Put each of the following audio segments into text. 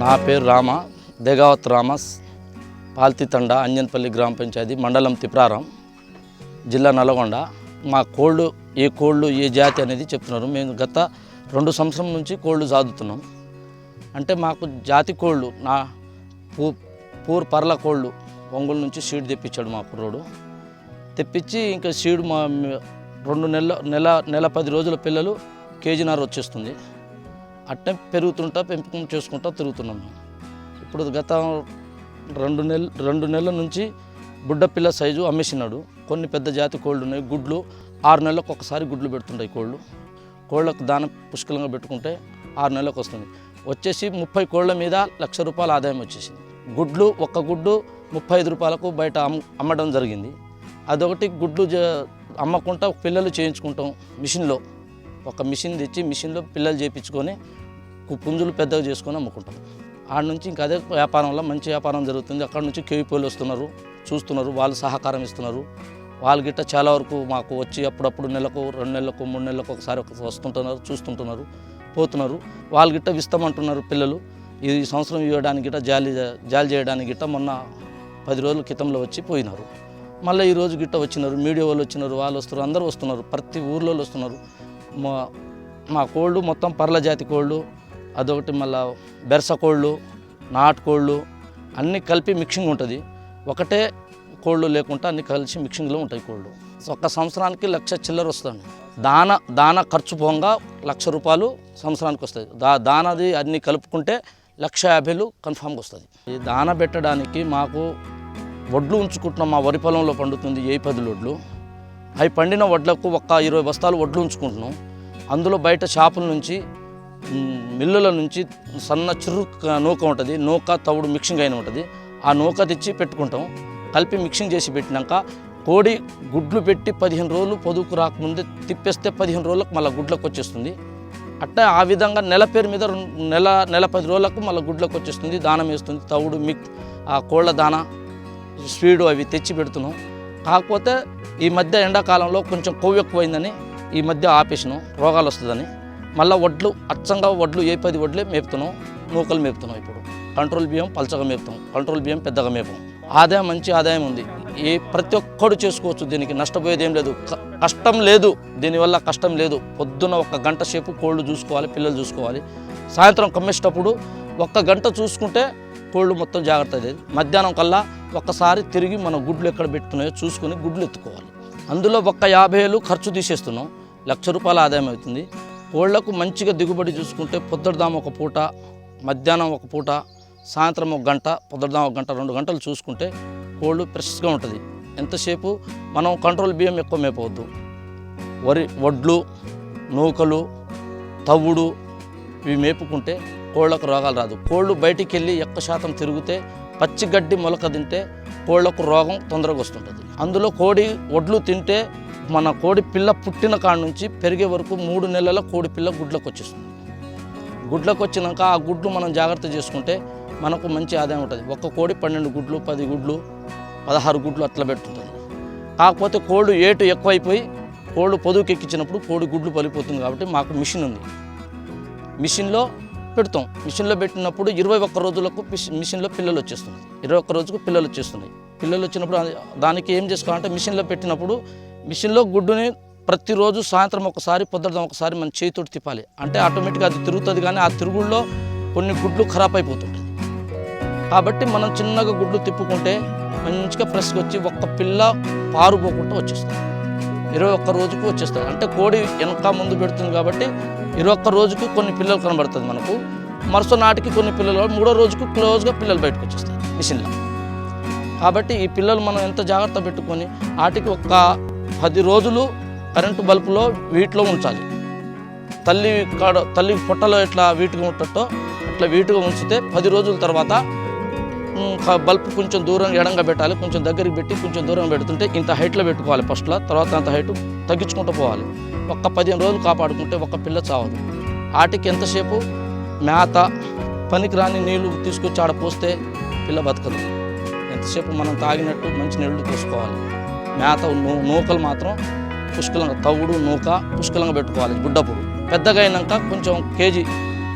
నా పేరు రామ దేగావత్ రామస్ పాల్తితండ అంజన్పల్లి గ్రామ పంచాయతీ మండలం తిప్రారం జిల్లా నల్గొండ మా కోళ్ళు ఏ కోళ్ళు ఏ జాతి అనేది చెప్తున్నారు. మేము గత రెండు సంవత్సరం నుంచి కోళ్ళు సాదుతున్నాం. అంటే మాకు జాతి కోళ్ళు నా పూ పూర్ పర్ల కోళ్ళు ఒంగోలు నుంచి సీడ్ తెప్పించాడు మా కుర్రోడు. తెప్పించి ఇంకా సీడ్ మా రెండు నెలల నెల నెల పది రోజుల పిల్లలు కేజీన్నర వచ్చేస్తుంది. అట్టే పెరుగుతుంటా పెంపకం చేసుకుంటా తిరుగుతున్నాం మేము. ఇప్పుడు గత రెండు నెల రెండు నెలల నుంచి బుడ్డ పిల్ల సైజు అమ్మేసినాడు. కొన్ని పెద్ద జాతి కోళ్ళు ఉన్నాయి గుడ్లు. ఆరు నెలలకు ఒకసారి గుడ్లు పెడుతుంటాయి కోళ్ళు. కోళ్ళకు దాన పుష్కలంగా పెట్టుకుంటే ఆరు నెలలకు వస్తుంది. వచ్చేసి ముప్పై కోళ్ళ మీద లక్ష రూపాయల ఆదాయం వచ్చేసింది. గుడ్లు ఒక్క గుడ్డు ముప్పై ఐదు రూపాయలకు బయట అమ్ అమ్మడం జరిగింది. అదొకటి గుడ్లు అమ్మకుండా పిల్లలు చేయించుకుంటాం మిషన్లో. ఒక మిషన్ తెచ్చి మిషన్లో పిల్లలు చేయించుకొని పుంజులు పెద్దగా చేసుకొని అమ్ముకుంటాం. ఆడ నుంచి ఇంకా అదే వ్యాపారంలో మంచి వ్యాపారం జరుగుతుంది. అక్కడ నుంచి కేవీపోలు వస్తున్నారు చూస్తున్నారు వాళ్ళు సహకారం ఇస్తున్నారు. వాళ్ళు గిట్ట చాలా వరకు మాకు వచ్చి అప్పుడప్పుడు నెలకు రెండు నెలలకు మూడు నెలలకు ఒకసారి ఒకసారి వస్తుంటున్నారు చూస్తుంటున్నారు పోతున్నారు. వాళ్ళు గిట్ట ఇస్తామంటున్నారు పిల్లలు. ఈ సంవత్సరం ఇవ్వడానికి గిట్ట జాలి జాలి చేయడానికి గిట్ట మొన్న పది రోజుల క్రితంలో వచ్చి పోయినారు. మళ్ళీ ఈ రోజు గిట్ట వచ్చినారు మీడియా వాళ్ళు వచ్చినారు వాళ్ళు వస్తున్నారు అందరూ వస్తున్నారు ప్రతి ఊర్లో వస్తున్నారు. మా మా కోళ్ళు మొత్తం పర్ల జాతి కోళ్ళు అదొకటి మళ్ళా బెరస కోళ్ళు నాటుకోళ్ళు అన్నీ కలిపి మిక్సింగ్ ఉంటుంది. ఒకటే కోళ్ళు లేకుండా అన్ని కలిసి మిక్సింగ్లో ఉంటాయి కోళ్ళు. ఒక సంవత్సరానికి లక్ష చిల్లర వస్తుంది. దాన దాన ఖర్చు పోగా లక్ష రూపాయలు సంవత్సరానికి వస్తుంది. దా దానది అన్నీ కలుపుకుంటే లక్ష యాభైలు కన్ఫామ్గా వస్తుంది. ఈ దాన పెట్టడానికి మాకు వడ్లు ఉంచుకుంటున్నాం. మా వరి పొలంలో పండుతుంది ఏ పది వడ్లు అవి పండిన వడ్లకు ఒక ఇరవై బస్తాలు వడ్లు ఉంచుకుంటున్నాం. అందులో బయట షాపుల నుంచి మిల్లుల నుంచి సన్న చిరు నూక ఉంటుంది. నూక తవుడు మిక్సింగ్ అయిన ఉంటుంది. ఆ నూక తెచ్చి పెట్టుకుంటాం. కలిపి మిక్సింగ్ చేసి పెట్టినాక కోడి గుడ్లు పెట్టి పదిహేను రోజులు పొదుపు రాకముందే తిప్పేస్తే పదిహేను రోజులకు మళ్ళీ గుడ్లకు వచ్చేస్తుంది. అట్లా ఆ విధంగా నెల పేరు మీద నెల నెల పది రోజులకు మళ్ళీ గుడ్లకు వచ్చేస్తుంది. దానం వేస్తుంది. తవుడు మిక్ ఆ కోళ్ళ దాన స్వీడు అవి తెచ్చి పెడుతున్నాం. కాకపోతే ఈ మధ్య ఎండాకాలంలో కొంచెం కొవ్వు ఎక్కువైందని ఈ మధ్య ఆపేసినాం. రోగాలు వస్తుందని. మళ్ళీ వడ్లు అచ్చంగా వడ్లు ఏ పది వడ్లే మేపుతున్నాం నూకలు మేపుతున్నాం ఇప్పుడు. కంట్రోల్ బియ్యం పలచగా మేపుతాం కంట్రోల్ బియ్యం పెద్దగా మేపం ఆదాయం మంచి ఆదాయం ఉంది. ఏ ప్రతి ఒక్కడు చేసుకోవచ్చు దీనికి నష్టపోయేది ఏం లేదు. కష్టం లేదు. దీనివల్ల కష్టం లేదు. పొద్దున ఒక గంట సేపు కోళ్ళు చూసుకోవాలి పిల్లలు చూసుకోవాలి. సాయంత్రం కమ్మేసేటప్పుడు ఒక్క గంట చూసుకుంటే కోళ్ళు మొత్తం జాగ్రత్త అయ్యేది. మధ్యాహ్నం కల్లా ఒక్కసారి తిరిగి మన గుడ్లు ఎక్కడ పెట్టుకున్నాయో చూసుకుని గుడ్లు ఎత్తుకోవాలి. అందులో ఒక్క యాభై వేలు ఖర్చు తీసేస్తున్నాం. లక్ష రూపాయల ఆదాయం అవుతుంది. కోళ్ళకు మంచిగా దిగుబడి చూసుకుంటే పొద్దుదాం ఒక పూట మధ్యాహ్నం ఒక పూట సాయంత్రం ఒక గంట పొద్దుదాం ఒక గంట రెండు గంటలు చూసుకుంటే కోళ్ళు ఫ్రెష్గా ఉంటుంది. ఎంతసేపు? మనం కంట్రోల్ బియ్యం ఎక్కువ మేపవద్దు. వరి వడ్లు నూకలు తవ్వుడు ఇవి మేపుకుంటే కోళ్ళకు రోగాలు రాదు. కోళ్ళు బయటికి వెళ్ళి ఎక్కువ శాతం తిరిగితే పచ్చి గడ్డి మొలక తింటే కోళ్ళకు రోగం తొందరగా వస్తుంటుంది. అందులో కోడి వడ్లు తింటే మన కోడి పిల్ల పుట్టిన కాడ నుంచి పెరిగే వరకు మూడు నెలల కోడి పిల్ల గుడ్లకు వచ్చేస్తుంది. గుడ్లకు వచ్చినాక ఆ గుడ్లు మనం జాగ్రత్త చేసుకుంటే మనకు మంచి ఆదాయం ఉంటుంది. ఒక్క కోడి పన్నెండు గుడ్లు పది గుడ్లు పదహారు గుడ్లు అట్లా పెడుతుంటుంది కాకపోతే కోళ్ళు ఏటు ఎక్కువైపోయి కోళ్ళు పొదువుకి ఎక్కించినప్పుడు కోడి గుడ్లు పలిపోతుంది కాబట్టి మాకు మిషన్ ఉంది. మిషన్లో పెడతాం. మిషన్లో పెట్టినప్పుడు ఇరవై ఒక్క రోజులకు మిషన్లో పిల్లలు వచ్చేస్తుంది ఇరవై ఒక్క రోజుకు పిల్లలు వచ్చేస్తున్నాయి. పిల్లలు వచ్చినప్పుడు దానికి ఏం చేసుకోవాలంటే మిషన్లో పెట్టినప్పుడు మిషన్లో గుడ్డుని ప్రతిరోజు సాయంత్రం ఒకసారి పొద్దున ఒకసారి మన చేతితోటి తిప్పాలి. అంటే ఆటోమేటిక్గా అది తిరుగుతుంది కానీ ఆ తిరుగుల్లో కొన్ని గుడ్లు ఖరాబ్ అయిపోతుంటుంది కాబట్టి మనం చిన్నగా గుడ్లు తిప్పుకుంటే మంచిగా ఫ్రెష్గా వచ్చి ఒక్క పిల్ల పారుపోకుండా వచ్చేస్తుంది ఇరవై ఒక్క రోజుకు వచ్చేస్తుంది అంటే కోడి వెనక ముందు పెడుతుంది కాబట్టి ఇరవై ఒక్క రోజుకు కొన్ని పిల్లలు కనబడుతుంది మనకు. మరుస నాటికి కొన్ని పిల్లలు మూడో రోజుకు క్లోజ్గా పిల్లలు బయటకు వచ్చేస్తాయి మిషన్లో. కాబట్టి ఈ పిల్లలు మనం ఎంత జాగ్రత్త పెట్టుకొని వాటికి ఒక పది రోజులు కరెంటు బల్బులో వీటిలో ఉంచాలి. తల్లి కాడ తల్లి పొట్టలో ఎట్లా వీటిగా ఉంటట్టో అట్లా వీటిగా ఉంచితే పది రోజుల తర్వాత ఉమ్, బల్బ్ కొంచెం దూరం ఎడంగా పెట్టాలి కొంచెం దగ్గరికి పెట్టి కొంచెం దూరం పెడుతుంటే ఇంత హైట్లో పెట్టుకోవాలి ఫస్ట్లో తర్వాత అంత హైట్ తగ్గించుకుంటూ పోవాలి. ఒక్క పదిహేను రోజులు కాపాడుకుంటే ఒక్క పిల్ల చావదు. ఆటికి ఎంతసేపు? మేత పనికిరాని నీళ్ళు తీసుకొచ్చి ఆడ పోస్తే పిల్ల బతకదు. ఎంతసేపు మనం తాగినట్టు మంచి నీళ్ళు తీసుకోవాలి. మేత నూ- నూకలు మాత్రం పుష్కలంగా తవుడు నూక పుష్కలంగా పెట్టుకోవాలి గుడ్డప్పుడు పెద్దగా అయినాక కొంచెం కేజీ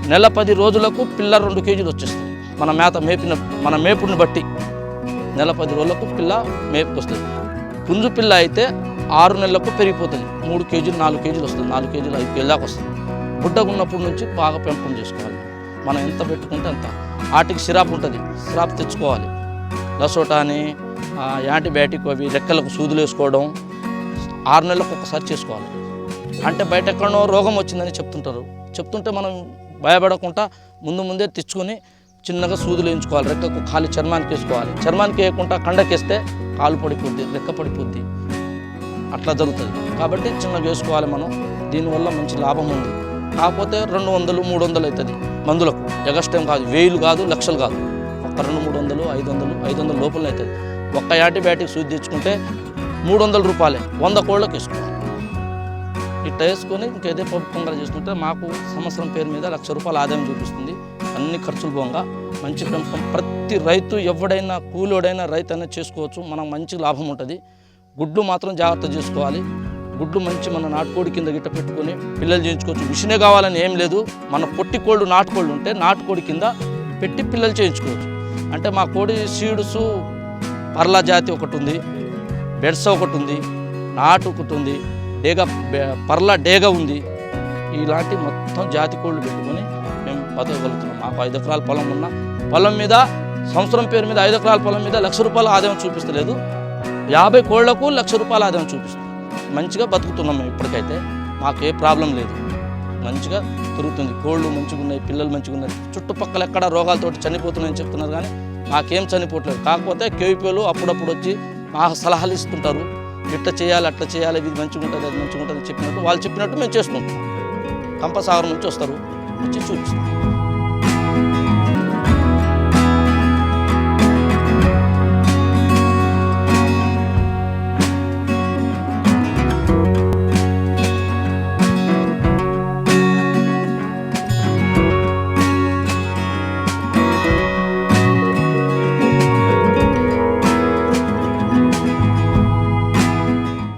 నెల పది రోజులకు పిల్ల రెండు కేజీలు వచ్చేస్తుంది మన మేత మేపిన మన మేపుడిని బట్టి నెల పది రోజులకు పిల్ల మేపుకు వస్తుంది పుంజు పిల్ల అయితే ఆరు నెలలకు పెరిగిపోతుంది. మూడు కేజీలు నాలుగు కేజీలు వస్తుంది. నాలుగు కేజీలు ఐదు కేజీల దాకా వస్తుంది. బుడ్డగా ఉన్నప్పటి నుంచి బాగా పెంపకం చేసుకోవాలి. మనం ఎంత పెట్టుకుంటే అంత. వాటికి సిరాప్ ఉంటుంది. సిరాప్ తెచ్చుకోవాలి. లసోటా అని యాంటీబయాటిక్ అవి రెక్కలకు సూదులు వేసుకోవడం ఆరు నెలలకు ఒకసారి చేసుకోవాలి. అంటే బయట ఎక్కడో రోగం వచ్చిందని చెప్తుంటారు. చెప్తుంటే మనం భయపడకుండా ముందు ముందే తెచ్చుకొని చిన్నగా సూదులు వేయించుకోవాలి. రెక్కకు ఖాళీ చర్మానికి వేసుకోవాలి. చర్మానికి వేయకుండా కండకేస్తే కాలు పడిపోద్ది రెక్క పడిపోద్ది. అట్లా జరుగుతుంది. కాబట్టి చిన్నగా వేసుకోవాలి మనం. దీనివల్ల మంచి లాభం ఉంది. కాకపోతే రెండు వందలు మూడు వందలు అవుతుంది మందులకు. ఎగస్టేం కాదు వేలు కాదు లక్షలు కాదు. ఒక రెండు మూడు వందలు ఐదు వందలు ఐదు వందల లోపల అవుతుంది. ఒక్క యాంటీబయాటిక్ సూది తెచ్చుకుంటే మూడు వందల రూపాయలే వంద కోళ్ళకి వేసుకోవాలి ఇట్లా వేసుకొని ఇంకేదే పప్పుకొంగర చేసుకుంటే మాకు సంవత్సరం పేరు మీద లక్ష రూపాయల ఆదాయం చూపిస్తుంది. అన్ని ఖర్చులు పోగా. మంచి పెంపకం. ప్రతి రైతు ఎవడైనా కూలోడైనా రైతు అయినా చేసుకోవచ్చు. మనకు మంచి లాభం ఉంటుంది. గుడ్లు మాత్రం జాగ్రత్త చేసుకోవాలి. గుడ్లు మంచి మన నాటుకోడి కింద గిట్ట పెట్టుకొని పిల్లలు చేయించుకోవచ్చు. మిషనే కావాలని ఏం లేదు. మన పొట్టి కోళ్ళు నాటుకోళ్ళు ఉంటే నాటుకోడి కింద పెట్టి పిల్లలు చేయించుకోవచ్చు. అంటే మా కోడి సీడ్స్ పర్లా జాతి ఒకటి ఉంది బెడ్స్ ఒకటి ఉంది నాటు ఒకటి ఉంది డేగ పర్ల డేగ ఉంది. ఇలాంటి మొత్తం జాతి కోళ్ళు పెట్టుకొని మేము బతకగలుగుతున్నాం. మాకు ఐదు ఎకరాల పొలం ఉన్న పొలం మీద సంవత్సరం పేరు మీద ఐదు ఎకరాల పొలం మీద లక్ష రూపాయల ఆదాయం చూపిస్తలేదు. యాభై కోళ్ళకు లక్ష రూపాయల ఆదాయం చూపిస్తుంది. మంచిగా బతుకుతున్నాం మేము ఇప్పటికైతే. మాకు ఏ ప్రాబ్లం లేదు. మంచిగా తిరుగుతుంది. కోళ్ళు మంచిగా ఉన్నాయి పిల్లలు మంచిగా ఉన్నాయి చుట్టుపక్కల ఎక్కడ రోగాలతోటి చనిపోతున్నాయని చెప్తున్నారు కానీ మాకేం చనిపోవట్లేదు. కాకపోతే కేవీపీలు అప్పుడప్పుడు వచ్చి మా సలహాలు ఇస్తుంటారు. ఇట్లా చేయాలి అట్లా చేయాలి ఇది మంచిగా ఉంటుంది అది మంచిగా ఉంటుంది చెప్పినట్టు వాళ్ళు చెప్పినట్టు మేము చేస్తున్నాం. కంపసాగరం నుంచి వస్తారు. వచ్చి చూపిస్తాం.